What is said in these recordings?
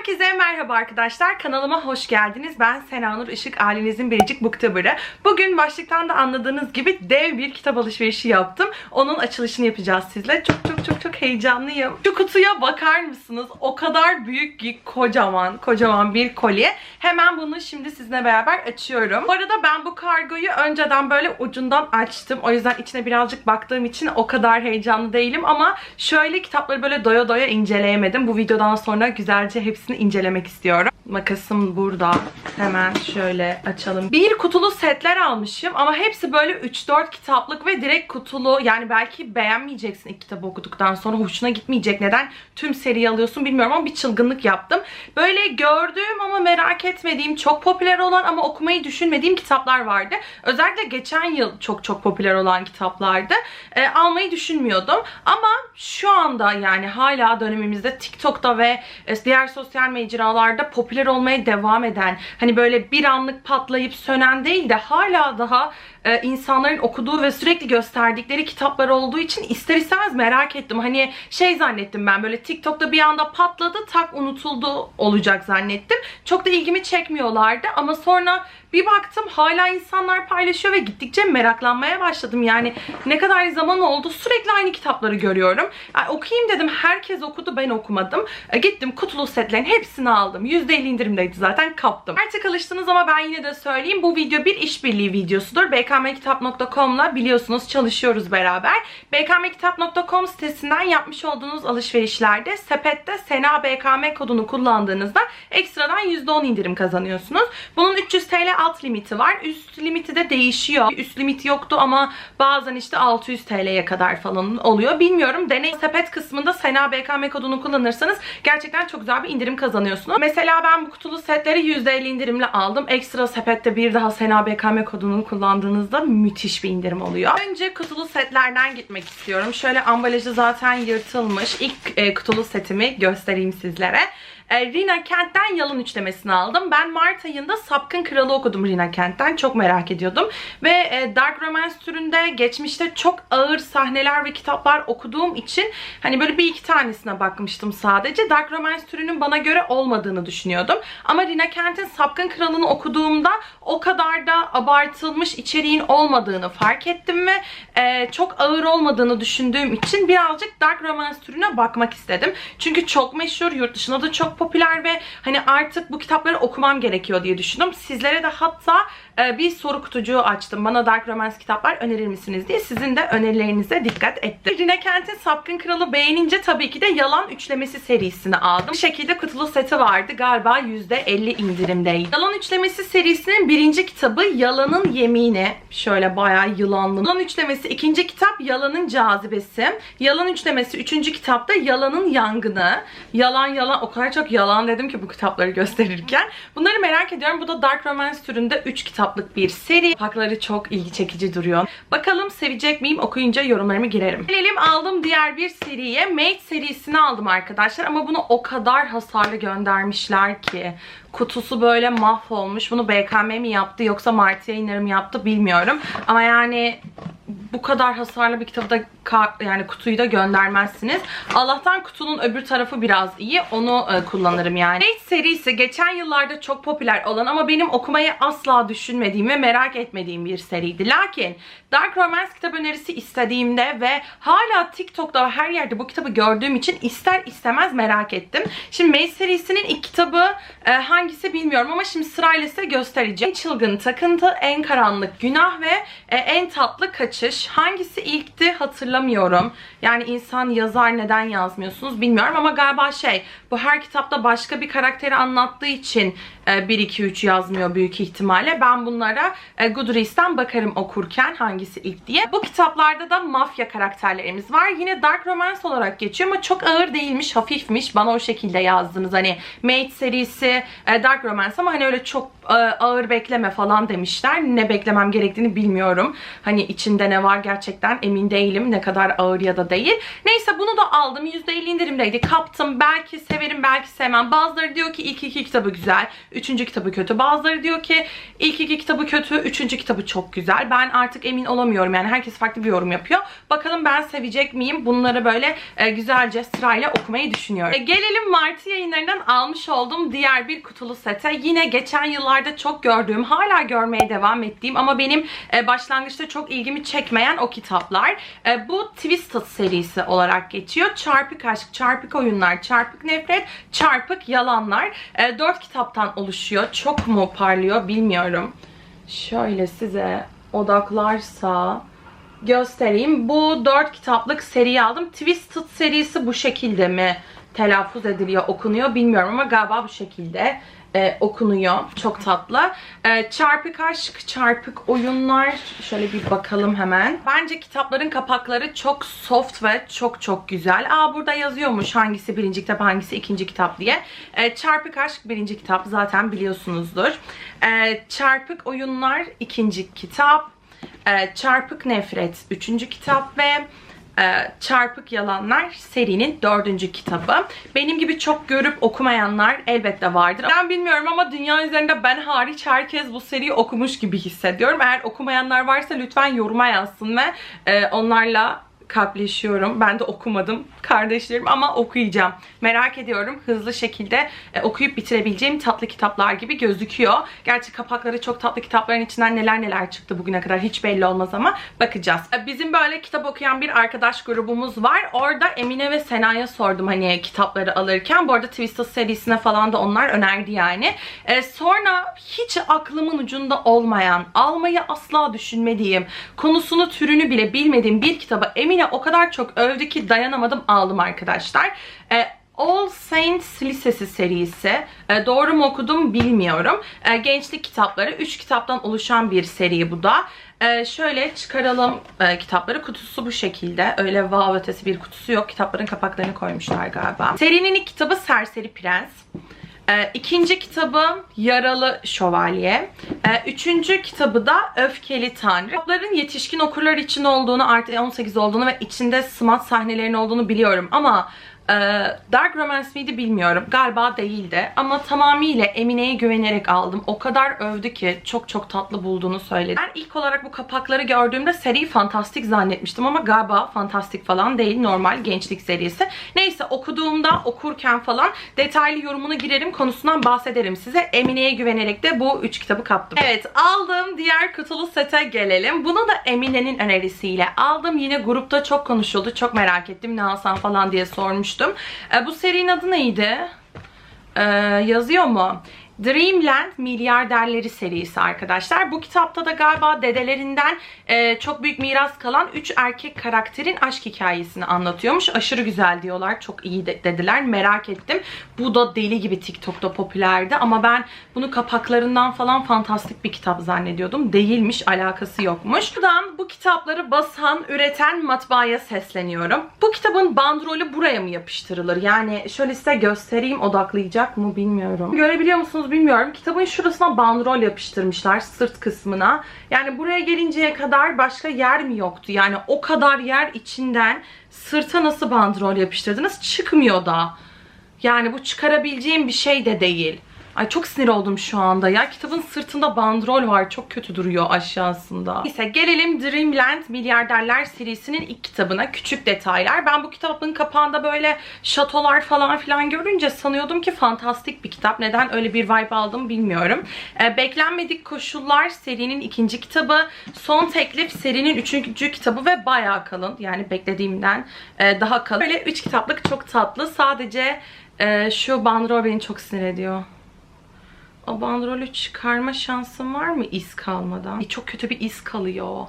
Herkese merhaba arkadaşlar. Kanalıma hoş geldiniz. Ben Senanur Işık, ailenizin biricik booktuber'ı. Bugün başlıktan da anladığınız gibi dev bir kitap alışverişi yaptım. Onun açılışını yapacağız sizle. Çok çok çok çok heyecanlıyım. Şu kutuya bakar mısınız? O kadar büyük ki kocaman, kocaman bir kolye. Hemen bunu şimdi sizinle beraber açıyorum. Bu arada ben bu kargoyu önceden böyle ucundan açtım. O yüzden içine birazcık baktığım için o kadar heyecanlı değilim ama şöyle kitapları böyle doya doya inceleyemedim. Bu videodan sonra güzelce hepsini incelemek istiyorum. Makasım burada. Hemen şöyle açalım. Bir kutulu setler almışım ama hepsi böyle 3-4 kitaplık ve direkt kutulu. Yani belki beğenmeyeceksin ilk kitabı okuduktan sonra hoşuna gitmeyecek. Neden? Tüm seriyi alıyorsun bilmiyorum ama bir çılgınlık yaptım. Böyle gördüğüm ama merak etmediğim, çok popüler olan ama okumayı düşünmediğim kitaplar vardı. Özellikle geçen yıl çok çok popüler olan kitaplardı. E, almayı düşünmüyordum. Ama şu anda yani hala dönemimizde TikTok'ta ve e, diğer sosyal mecralarda popüler olmaya devam eden, hani böyle bir anlık patlayıp sönen değil de hala daha e, insanların okuduğu ve sürekli gösterdikleri kitaplar olduğu için ister istemez merak ettim. Hani şey zannettim ben böyle TikTok'ta bir anda patladı tak unutuldu olacak zannettim. Çok da ilgimi çekmiyorlardı ama sonra bir baktım hala insanlar paylaşıyor ve gittikçe meraklanmaya başladım. Yani ne kadar zaman oldu sürekli aynı kitapları görüyorum. Yani okuyayım dedim herkes okudu ben okumadım. E, gittim kutulu setlerin hepsini aldım. %50 indirimdeydi zaten kaptım. Artık alıştınız ama ben yine de söyleyeyim bu video bir işbirliği videosudur. bkmkitap.com'la biliyorsunuz çalışıyoruz beraber. bkmkitap.com sitesinden yapmış olduğunuz alışverişlerde sepette Sena BKM kodunu kullandığınızda ekstradan %10 indirim kazanıyorsunuz. Bunun 300 TL alt limiti var. Üst limiti de değişiyor. Üst limiti yoktu ama bazen işte 600 TL'ye kadar falan oluyor. Bilmiyorum. Deney sepet kısmında Sena BKM kodunu kullanırsanız gerçekten çok güzel bir indirim kazanıyorsunuz. Mesela ben bu kutulu setleri %50 indirimle aldım. Ekstra sepette bir daha Sena BKM kodunu kullandığınızda müthiş bir indirim oluyor. Önce kutulu setlerden gitmek istiyorum. Şöyle ambalajı zaten yırtılmış. İlk e, kutulu setimi göstereyim sizlere. E, Rina Kent'ten Yalın üçlemesini aldım. Ben Mart ayında Sapkın Kralı okudum Rina Kent'ten. Çok merak ediyordum. Ve e, Dark Romance türünde geçmişte çok ağır sahneler ve kitaplar okuduğum için hani böyle bir iki tanesine bakmıştım sadece. Dark Romance türünün bana göre olmadığını düşünüyordum. Ama Rina Kent'in Sapkın Kralı'nı okuduğumda o kadar da abartılmış içeriğin olmadığını fark ettim ve e, çok ağır olmadığını düşündüğüm için birazcık Dark Romance türüne bakmak istedim. Çünkü çok meşhur, yurt dışında da çok popüler ve hani artık bu kitapları okumam gerekiyor diye düşündüm. Sizlere de hatta e, bir soru kutucuğu açtım. Bana Dark Romance kitaplar önerir misiniz diye. Sizin de önerilerinize dikkat ettim. Rina Kent'in Sapkın Kralı beğenince tabii ki de Yalan Üçlemesi serisini aldım. Bu şekilde kutulu seti vardı. Galiba %50 indirimdeydi. Yalan Üçlemesi serisinin birinci kitabı Yalanın Yemini. Şöyle bayağı yılanlı. Yalan Üçlemesi ikinci kitap Yalanın Cazibesi. Yalan Üçlemesi üçüncü kitapta Yalanın Yangını. Yalan yalan o kadar çok yalan dedim ki bu kitapları gösterirken. Bunları merak ediyorum. Bu da Dark Romance türünde 3 kitaplık bir seri. Hakları çok ilgi çekici duruyor. Bakalım sevecek miyim? Okuyunca yorumlarımı girerim. Gelelim aldım diğer bir seriye. Mate serisini aldım arkadaşlar. Ama bunu o kadar hasarlı göndermişler ki. Kutusu böyle mahvolmuş. Bunu BKM mi yaptı yoksa Martı yayınları mı yaptı bilmiyorum. Ama yani bu kadar hasarlı bir kitabı da yani kutuyu da göndermezsiniz. Allah'tan kutunun öbür tarafı biraz iyi. Onu e, kullanırım yani. Fate serisi geçen yıllarda çok popüler olan ama benim okumayı asla düşünmediğim ve merak etmediğim bir seriydi. Lakin Dark Romance kitap önerisi istediğimde ve hala TikTok'ta ve her yerde bu kitabı gördüğüm için ister istemez merak ettim. Şimdi Maze serisinin ilk kitabı e, hangisi bilmiyorum ama şimdi sırayla size göstereceğim. En çılgın takıntı, en karanlık günah ve e, en tatlı kaçış. Hangisi ilkti hatırlamıyorum. Yani insan yazar neden yazmıyorsunuz bilmiyorum ama galiba şey bu her kitapta başka bir karakteri anlattığı için 1-2-3 yazmıyor büyük ihtimalle. Ben bunlara e, Goodreads'ten bakarım okurken hangisi ilk diye. Bu kitaplarda da mafya karakterlerimiz var. Yine Dark Romance olarak geçiyor ama çok ağır değilmiş, hafifmiş. Bana o şekilde yazdınız. Hani Mate serisi, e, Dark Romance ama hani öyle çok e, ağır bekleme falan demişler. Ne beklemem gerektiğini bilmiyorum. Hani içinde ne var gerçekten emin değilim. Ne kadar ağır ya da değil. Neyse bunu da aldım. %50 indirimdeydi. Kaptım. Belki severim severim belki sevmem. Bazıları diyor ki ilk iki kitabı güzel, üçüncü kitabı kötü. Bazıları diyor ki ilk iki kitabı kötü, üçüncü kitabı çok güzel. Ben artık emin olamıyorum yani herkes farklı bir yorum yapıyor. Bakalım ben sevecek miyim? Bunları böyle e, güzelce sırayla okumayı düşünüyorum. E, gelelim Martı yayınlarından almış olduğum diğer bir kutulu sete. Yine geçen yıllarda çok gördüğüm, hala görmeye devam ettiğim ama benim e, başlangıçta çok ilgimi çekmeyen o kitaplar. E, bu Twisted serisi olarak geçiyor. Çarpık aşk, çarpık oyunlar, çarpık nefret, çarpık yalanlar. E, dört kitaptan oluşuyor. Çok mu parlıyor bilmiyorum. Şöyle size odaklarsa göstereyim. Bu dört kitaplık seriyi aldım. Twisted serisi bu şekilde mi telaffuz ediliyor, okunuyor bilmiyorum ama galiba bu şekilde e, okunuyor. Çok tatlı. E, çarpık aşk, çarpık oyunlar. Şöyle bir bakalım hemen. Bence kitapların kapakları çok soft ve çok çok güzel. Aa burada yazıyormuş hangisi birinci kitap, hangisi ikinci kitap diye. E, çarpık aşk birinci kitap zaten biliyorsunuzdur. E, çarpık oyunlar ikinci kitap. E, çarpık nefret üçüncü kitap ve Çarpık Yalanlar serinin dördüncü kitabı. Benim gibi çok görüp okumayanlar elbette vardır. Ben bilmiyorum ama dünya üzerinde ben hariç herkes bu seriyi okumuş gibi hissediyorum. Eğer okumayanlar varsa lütfen yoruma yazsın ve e, onlarla kalpleşiyorum. Ben de okumadım kardeşlerim ama okuyacağım. Merak ediyorum. Hızlı şekilde e, okuyup bitirebileceğim tatlı kitaplar gibi gözüküyor. Gerçi kapakları çok tatlı kitapların içinden neler neler çıktı bugüne kadar hiç belli olmaz ama bakacağız. E, bizim böyle kitap okuyan bir arkadaş grubumuz var. Orada Emine ve Sena'ya sordum hani kitapları alırken. Bu arada Twisted serisine falan da onlar önerdi yani. E, sonra hiç aklımın ucunda olmayan, almayı asla düşünmediğim, konusunu türünü bile bilmediğim bir kitabı Emine o kadar çok övdü ki dayanamadım aldım arkadaşlar. E, All Saints Lisesi serisi. E, doğru mu okudum bilmiyorum. E, gençlik kitapları. 3 kitaptan oluşan bir seri bu da. E, şöyle çıkaralım e, kitapları. Kutusu bu şekilde. Öyle wow ötesi bir kutusu yok. Kitapların kapaklarını koymuşlar galiba. Serinin ilk kitabı Serseri Prens. Ee, ikinci kitabı Yaralı Şövalye. Ee, üçüncü kitabı da Öfkeli Tanrı. Kitapların yetişkin okurlar için olduğunu, artı 18 olduğunu ve içinde smat sahnelerin olduğunu biliyorum ama e, Dark Romance miydi bilmiyorum. Galiba değildi. Ama tamamıyla Emine'ye güvenerek aldım. O kadar övdü ki çok çok tatlı bulduğunu söyledi. Ben ilk olarak bu kapakları gördüğümde seriyi fantastik zannetmiştim ama galiba fantastik falan değil. Normal gençlik serisi. Neyse okuduğumda okurken falan detaylı yorumuna girerim. Konusundan bahsederim size. Emine'ye güvenerek de bu 3 kitabı kaptım. Evet aldığım diğer kutulu sete gelelim. Bunu da Emine'nin önerisiyle aldım. Yine grupta çok konuşuldu. Çok merak ettim ne alsam falan diye sormuştum. E, bu serinin adı neydi? E, yazıyor mu? Dreamland Milyarderleri serisi arkadaşlar. Bu kitapta da galiba dedelerinden e, çok büyük miras kalan 3 erkek karakterin aşk hikayesini anlatıyormuş. Aşırı güzel diyorlar. Çok iyi de, dediler. Merak ettim. Bu da deli gibi TikTok'ta popülerdi ama ben bunu kapaklarından falan fantastik bir kitap zannediyordum. Değilmiş. Alakası yokmuş. Buradan bu kitapları basan, üreten matbaaya sesleniyorum. Bu kitabın bandrolü buraya mı yapıştırılır? Yani şöyle size göstereyim odaklayacak mı bilmiyorum. Görebiliyor musunuz bilmiyorum. Kitabın şurasına bandrol yapıştırmışlar sırt kısmına. Yani buraya gelinceye kadar başka yer mi yoktu? Yani o kadar yer içinden sırta nasıl bandrol yapıştırdınız? Çıkmıyor da. Yani bu çıkarabileceğim bir şey de değil. Ay çok sinir oldum şu anda ya. Kitabın sırtında bandrol var. Çok kötü duruyor aşağısında. Neyse gelelim Dreamland Milyarderler serisinin ilk kitabına. Küçük detaylar. Ben bu kitabın kapağında böyle şatolar falan filan görünce sanıyordum ki fantastik bir kitap. Neden öyle bir vibe aldım bilmiyorum. Ee, Beklenmedik Koşullar serinin ikinci kitabı. Son Teklif serinin üçüncü kitabı ve bayağı kalın. Yani beklediğimden e, daha kalın. Böyle üç kitaplık çok tatlı. Sadece e, şu bandrol beni çok sinir ediyor o bandrolü çıkarma şansım var mı iz kalmadan? E, çok kötü bir iz kalıyor.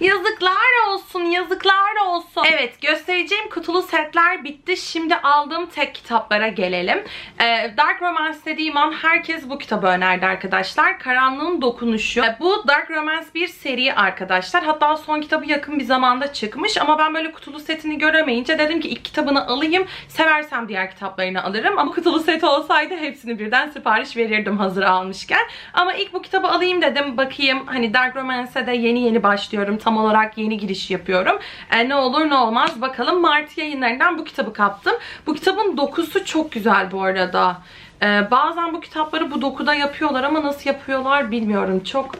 Yazıklar olsun, yazıklar olsun. Evet, göstereceğim kutulu setler bitti. Şimdi aldığım tek kitaplara gelelim. Ee, Dark Romance dediğim an herkes bu kitabı önerdi arkadaşlar. Karanlığın Dokunuşu. Ee, bu Dark Romance bir seri arkadaşlar. Hatta son kitabı yakın bir zamanda çıkmış ama ben böyle kutulu setini göremeyince dedim ki ilk kitabını alayım. Seversem diğer kitaplarını alırım. Ama kutulu set olsaydı hepsini birden sipariş verirdim hazır almışken. Ama ilk bu kitabı alayım dedim. Bakayım hani Dark Romance'e de yeni yeni başlıyor başlıyorum. Tam olarak yeni giriş yapıyorum. E, ne olur ne olmaz bakalım. Mart yayınlarından bu kitabı kaptım. Bu kitabın dokusu çok güzel bu arada. E, bazen bu kitapları bu dokuda yapıyorlar ama nasıl yapıyorlar bilmiyorum. Çok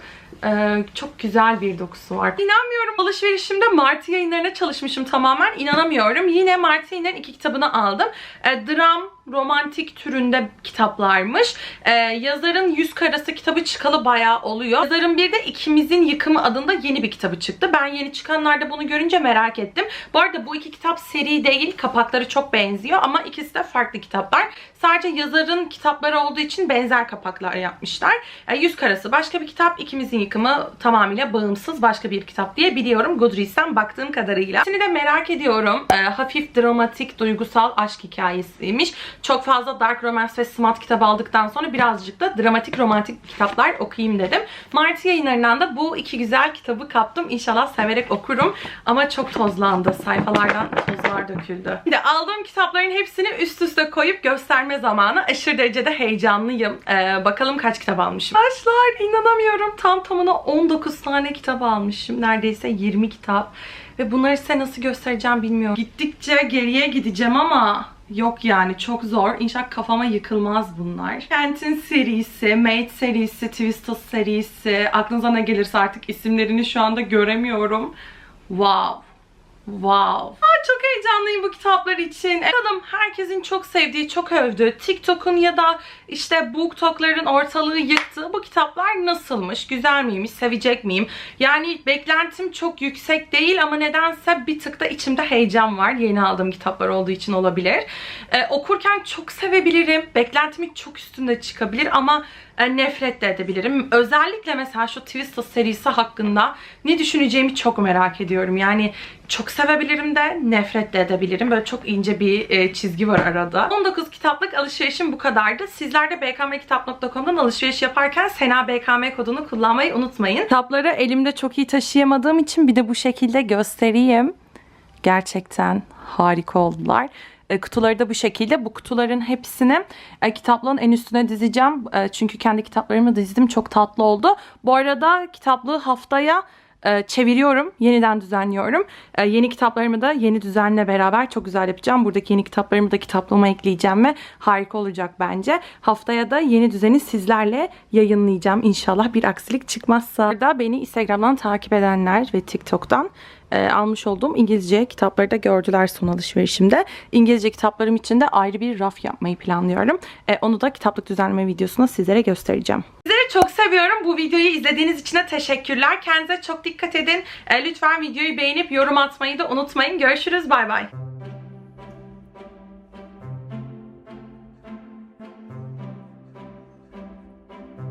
ee, çok güzel bir dokusu var. İnanmıyorum. Alışverişimde Martı yayınlarına çalışmışım tamamen. İnanamıyorum. Yine Martı yayınların iki kitabını aldım. Ee, dram, romantik türünde kitaplarmış. Ee, yazarın Yüz Karası kitabı çıkalı bayağı oluyor. Yazarın bir de İkimizin Yıkımı adında yeni bir kitabı çıktı. Ben yeni çıkanlarda bunu görünce merak ettim. Bu arada bu iki kitap seri değil. Kapakları çok benziyor ama ikisi de farklı kitaplar. Sadece yazarın kitapları olduğu için benzer kapaklar yapmışlar. Ee, Yüz Karası başka bir kitap. İkimizin Yıkımı tamamıyla bağımsız başka bir kitap diye biliyorum. Goodreads'ten baktığım kadarıyla. Şimdi de merak ediyorum. Ee, hafif dramatik, duygusal aşk hikayesiymiş. Çok fazla dark romance ve smut kitabı aldıktan sonra birazcık da dramatik romantik kitaplar okuyayım dedim. Mart yayınlarından da bu iki güzel kitabı kaptım. İnşallah severek okurum. Ama çok tozlandı. Sayfalardan tozlar döküldü. Bir de aldığım kitapların hepsini üst üste koyup gösterme zamanı. Aşırı derecede heyecanlıyım. Ee, bakalım kaç kitap almışım. Arkadaşlar inanamıyorum. Tam tamına 19 tane kitap almışım. Neredeyse 20 kitap. Ve bunları size nasıl göstereceğim bilmiyorum. Gittikçe geriye gideceğim ama Yok yani çok zor. İnşallah kafama yıkılmaz bunlar. Kentin serisi, Mate serisi, Twisted serisi. Aklınıza ne gelirse artık isimlerini şu anda göremiyorum. Wow. Wow. Çok heyecanlıyım bu kitaplar için. Bakalım herkesin çok sevdiği, çok övdüğü, TikTok'un ya da işte BookTok'ların ortalığı yıktığı bu kitaplar nasılmış? Güzel miymiş? Sevecek miyim? Yani beklentim çok yüksek değil ama nedense bir tık da içimde heyecan var. Yeni aldığım kitaplar olduğu için olabilir. Ee, okurken çok sevebilirim. Beklentimin çok üstünde çıkabilir ama e, nefret de edebilirim. Özellikle mesela şu Twisted serisi hakkında ne düşüneceğimi çok merak ediyorum. Yani çok sevebilirim de nefret de edebilirim. Böyle çok ince bir e, çizgi var arada. 19 kitaplık alışverişim bu kadardı. Sizler de bkmkitap.com'dan alışveriş yaparken Sena BKM kodunu kullanmayı unutmayın. Kitapları elimde çok iyi taşıyamadığım için bir de bu şekilde göstereyim. Gerçekten harika oldular. E, kutuları da bu şekilde. Bu kutuların hepsini e, kitaplığın en üstüne dizeceğim. E, çünkü kendi kitaplarımı dizdim. Çok tatlı oldu. Bu arada kitaplığı haftaya e, çeviriyorum. Yeniden düzenliyorum. E, yeni kitaplarımı da yeni düzenle beraber çok güzel yapacağım. Buradaki yeni kitaplarımı da kitaplığıma ekleyeceğim ve harika olacak bence. Haftaya da yeni düzeni sizlerle yayınlayacağım. İnşallah bir aksilik çıkmazsa. Da beni Instagram'dan takip edenler ve TikTok'tan e, almış olduğum İngilizce kitapları da gördüler son alışverişimde. İngilizce kitaplarım için de ayrı bir raf yapmayı planlıyorum. Onu da kitaplık düzenleme videosunda sizlere göstereceğim. Sizleri çok seviyorum. Bu videoyu izlediğiniz için de teşekkürler. Kendinize çok dikkat edin. E, lütfen videoyu beğenip yorum atmayı da unutmayın. Görüşürüz. Bay bay.